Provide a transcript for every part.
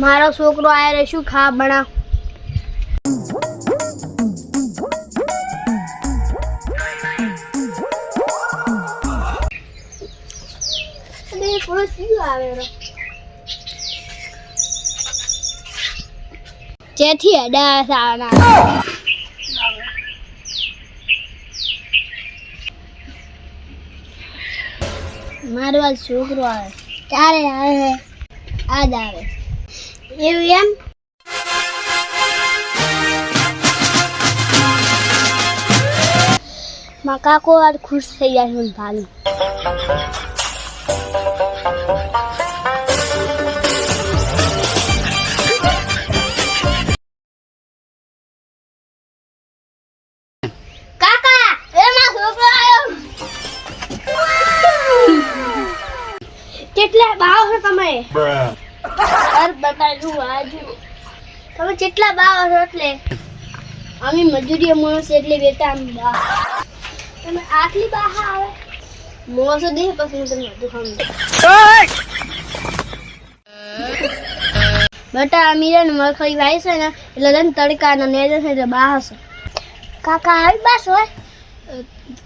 મારો છોકરો આયરે શું ખા બણા જેથી અડા સાના મારો છોકરો આવે. ક્યારે આવે, આજ આવે. એવું એમ માં કાકો આજ ખુશ થઈ જાય છે આવ્યો કેટલા ભાવ છો તમે અર બતાડું આજુ. તમે કેટલા બા છો એટલે અમે મજૂરી માણસ એટલે બેટા બા તમે આટલી બા આવે? મોસો દે પછી હું તમને બટા અમીરા ને મરખડી વાય છે ને, એટલે લઈને તડકા ને નેજે છે એટલે બા હશે. કાકા, આવી બાસ હોય?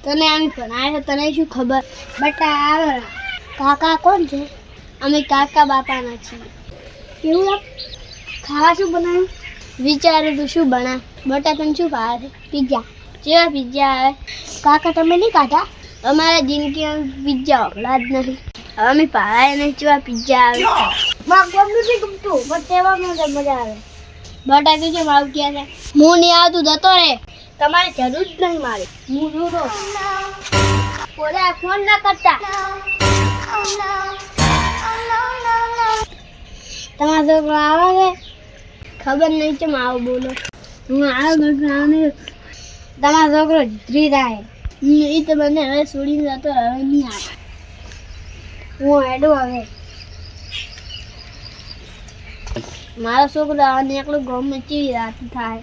તને આમ આવે છે, તને શું ખબર? બટા, આવે. કાકા કોણ છે? અમે કાકા બાપાના છીએ. કેવું ખાવા શું બનાવ્યું? વિચારું તું શું બના? બટા તને શું ભાવે છે? જેવા પિઝા આવે? કાકા તમે નહીં કાઢા અમારા જિંદગીમાં પીઝા ઓગળા જ નથી. હવે અમે ભાવે નહીં જેવા પીઝા આવે? માં ગમતું નથી ગમતું પણ તેવામાં તો મજા આવે. બટા તું કેમ આવું ક્યાં છે? હું નહીં આવતું જતો રે તમારે જરૂર જ નહીં મારે. હું જોડો ફોન ના કરતા. તમારો છોકરો આવે છે? ખબર નહીં કેમ આવું બોલો. હું આવ્યો છોકરો તમારો છોકરો ધ્રી થાય. એ તો મને હવે છોડીને જતો હવે નહીં આવે. હું હેડું હવે. મારો છોકરો આવવાની એકલો ગમે ચીવી રાત થાય.